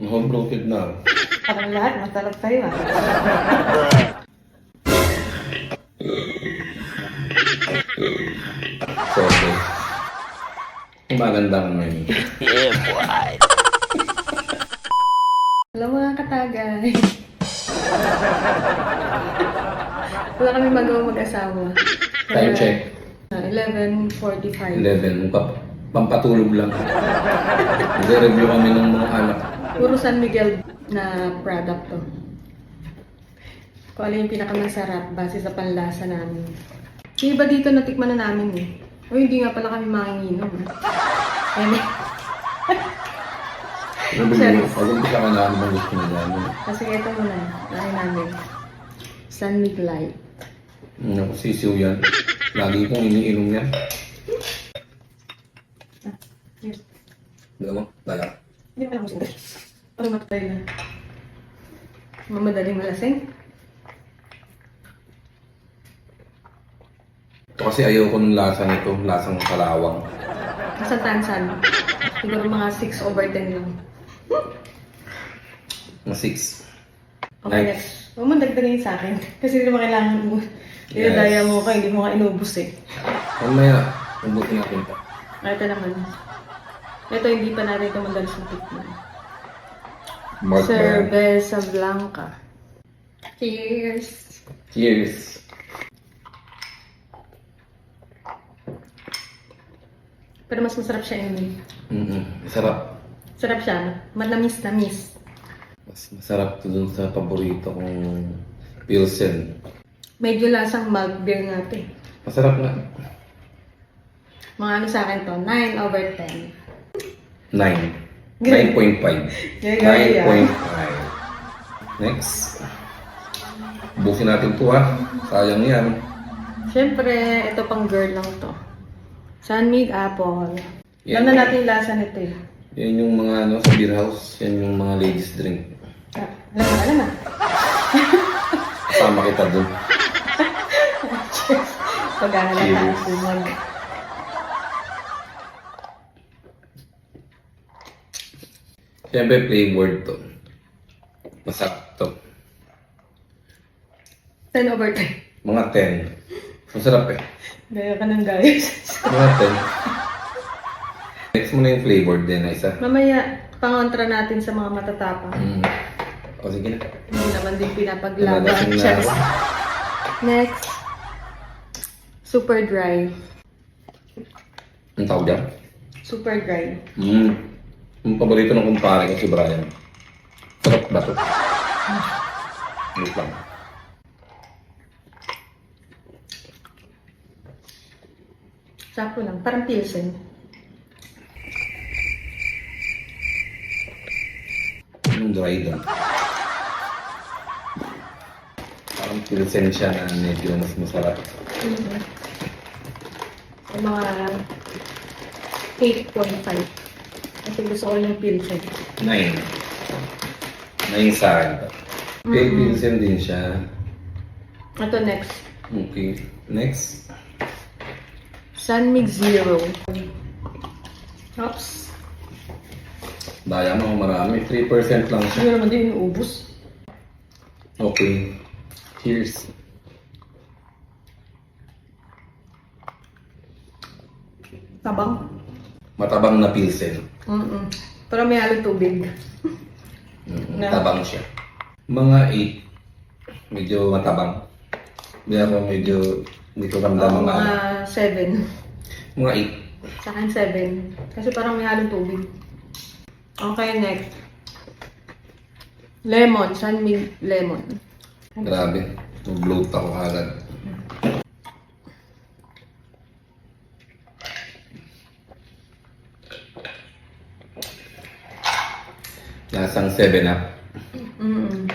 Home bloated na. Parang lahat, masarap sa'yo ah. So, okay. Magandang menu. Hello mga katagay. Wala kami magawa mag-asawa. Time check. Ah, 11.45. 11. Pap pampatulog lang. Nag-review kami ng mga anak. Puro San Miguel na product to. Kung ano yung pinakamasarap base sa panlasa namin. Yung iba dito natikman na namin eh. O hindi nga pala kami manginginom. eh. Nabili mo. Pag-umpisa ka na naman gusto nila. ano. Kasi ito muna. Laki namin. San Miguel. Naku, sisiw yan. Lagi kong iniinom yan. Yes. Alam mo? Dala. Hindi pa lang gusto. Parang matay na. Mamadaling malasing. Ito kasi ayoko ng lasa nito. Lasang kalawang. Nasa tansan. Siguro mga 6 over 10 lang. Mga 6. Okay, Next. next. Huwag mo dagdagin sa akin. Kasi hindi naman kailangan mo. Dinadaya mo ka, hindi mo nga inubos eh. Mamaya, ubutin natin ito. Ah, Ito naman. Ito hindi pa natin ito madalas na tikman. Brand. Cerveza Blanca. Cheers! Cheers. Pero mas masarap siya yun eh. Mm-mm. Sarap. Sarap siya, no? Manamis-namis. Mas masarap to dun sa paborito kong Pilsen. Medyo lasang mug beer natin. Masarap nga. Mga ano sa akin to, 9 over 10. 9. Ganun. 9.5. Yeah, yeah, yeah. 9.5. Next. Bukin natin to ha. Sayang yan. Siyempre, ito pang girl lang to. San Mig Apple. Yan. Alam na natin yung lasa nito eh. Yan yung mga ano sa beer house. Yan yung mga ladies drink. Ah, alam na, alam na. Kasama kita dun. Pag-aaral tayo Cheers. sumag. Siyempre flavored to. Masarap to. 10 over 10. Mga 10. Masarap eh. Gaya ka ng guys. Mga 10. Next mo na yung flavored din, isa. Mamaya, pangontra natin sa mga matatapang. Mm. O sige na. Hindi naman din pinapaglaban. Na. Cheers. Next. Super dry. Ang tawag dyan? Super dry. Mm. Ang paborito ng kumpare ko si Brian. Sarap ba to? Wait lang. Sakto lang. Parang pilsen. Yung dry doon. Parang pilsen siya na medyo mas masarap. Mhm. Yung mga 8.5. Kasi gusto ko yung pilsen. 9. 9 sa akin. Pale pilsen din siya. Ito next. Okay. Next. San Mig Zero. Oops. Daya mo marami. 3% lang siya. Hindi naman din inuubos. Okay. Cheers. Tabang. Matabang na pilsen. Mm-mm. Pero may halong tubig. Mm, Na- Tabang siya. Mga 8. Medyo matabang. Pero medyo hindi ko ramdam mga mga 7. mga Sa akin 7. Kasi parang may halong tubig. Okay, next. Lemon. San Mig Lemon. 8. Grabe. Bloat ako agad. Lasang 7 up. Mm-mm.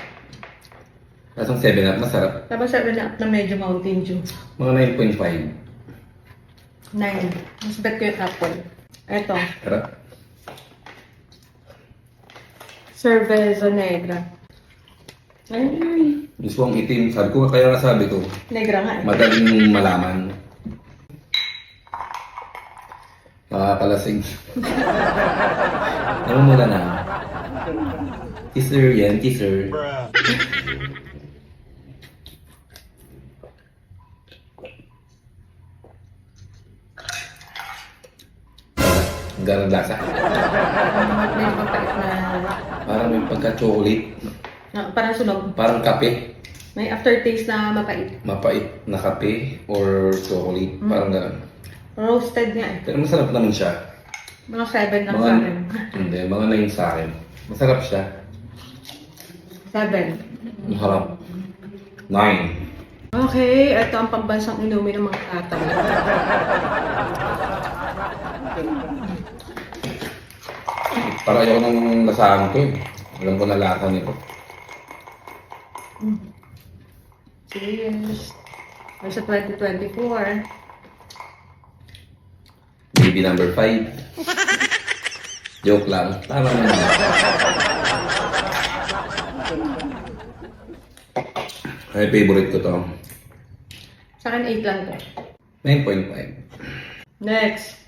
Lasang 7 up. Masarap. Tapos 7 up na medyo Mountain Dew. Mga 9.5. 9. Mas bet ko yung apple. Ito. Sarap. Cerveza Negra. Ay, Mismo ang itim. Sabi ko, kaya nga sabi ko, negra nga eh. madaling malaman. Nakakalasing. Namumula na. Teaser yan, teaser. Ganang lasa. May mapait na... Parang may pagka-chocolate. Ah, parang sunog. Parang kape. May aftertaste na mapait. Mapait na kape or chocolate. Parang ganun. Roasted nga eh. Pero masarap naman siya. Mga 7 lang Mga, sa akin. hindi, mga 9 sa akin. Masarap siya. 7. Masarap. 9. Okay, ito ang pambansang inumin ng mga tatay. Para ayaw nang lasahan ko eh. Alam ko na lasa nito. Cheers! We're sa 2024. Baby number 5. Joke lang. Tama na naman. Ay, favorite ko to. Sa akin, 8 lang to. 9.5. Next.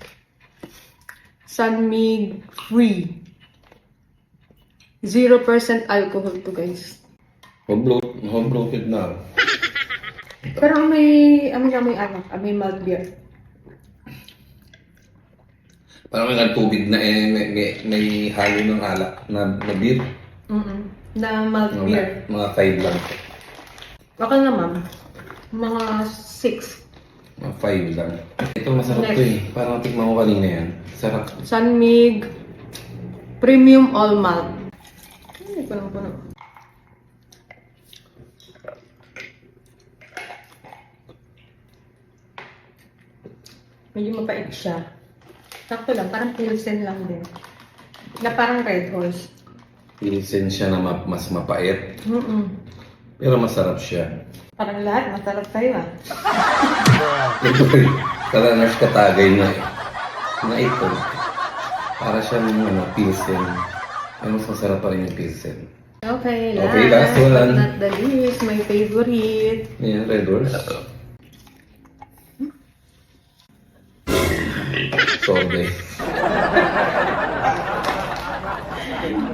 Sunmig Free. 0% alcohol to guys. Home bloated na. Pero may, amoy amoy ano, amoy malt beer. Parang may tubig na eh, may, may, may halo ng alak na, na beer. Mm Na malt beer. Mga, mga 5 lang. Okay na ma'am. Mga 6. Mga 5 lang. Ito masarap to eh. Parang tikman ko kanina yan. Sarap. Sunmig Premium All Malt. Ay, punong-puno. Medyo mapait siya. Sakto lang, parang pilsen lang din. Na parang Red Horse. Pilsen siya na ma- mas mapait. Mm-mm. Pero masarap siya. Parang lahat, masarap sa'yo ah. Kala nurse katagay na. Na ito. Para siya ng ano, pilsen. Pero mas masarap pa rin yung pilsen. Okay, Okay, last one. but Not the least, my favorite. Yan, Red Horse. Sobe.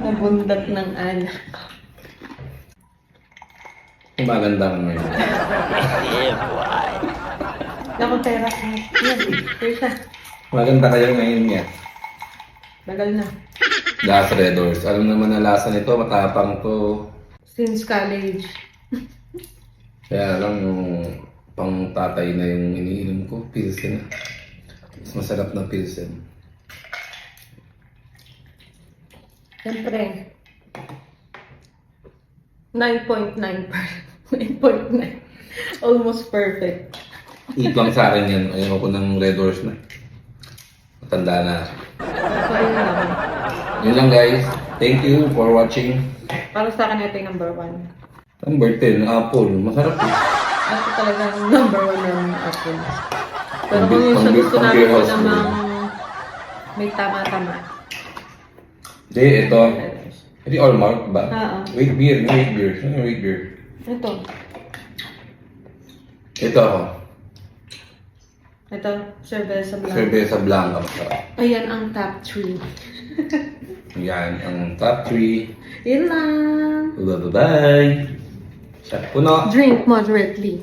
Nabundat ng anak. Maganda ka ngayon. Naku, pera ka. Yan, pera. Maganda kayo ngayon niya. Tagal na. Last Red Horse. Alam naman na lasa nito, matapang to. Since college. Kaya lang yung pang tatay na yung iniinom ko, Pilsen. Mas masarap na Pilsen. Siyempre. 9.9 per 9.9. Almost perfect. Eat lang sa akin yan. Ayaw ko ng Red Horse na. Matanda na. So, yun lang. Yun lang guys. Thank you for watching. Para sa akin, ito yung number one. Number 10, Apple. Masarap eh. Ito talagang number one ng apple. Pero kung yung sa gusto namin ko namang may tama-tama. Hindi, ito. Hindi all malt ba? Oo. Wait beer. Wait beer. Ano yung wait beer? Ito. Ito ako. Ito, cerveza blanc. Cerveza Blanca. Ayan ang top 3. Yan. Ang top 3. Yun lang. Bye-bye. Sa puno. Drink moderately.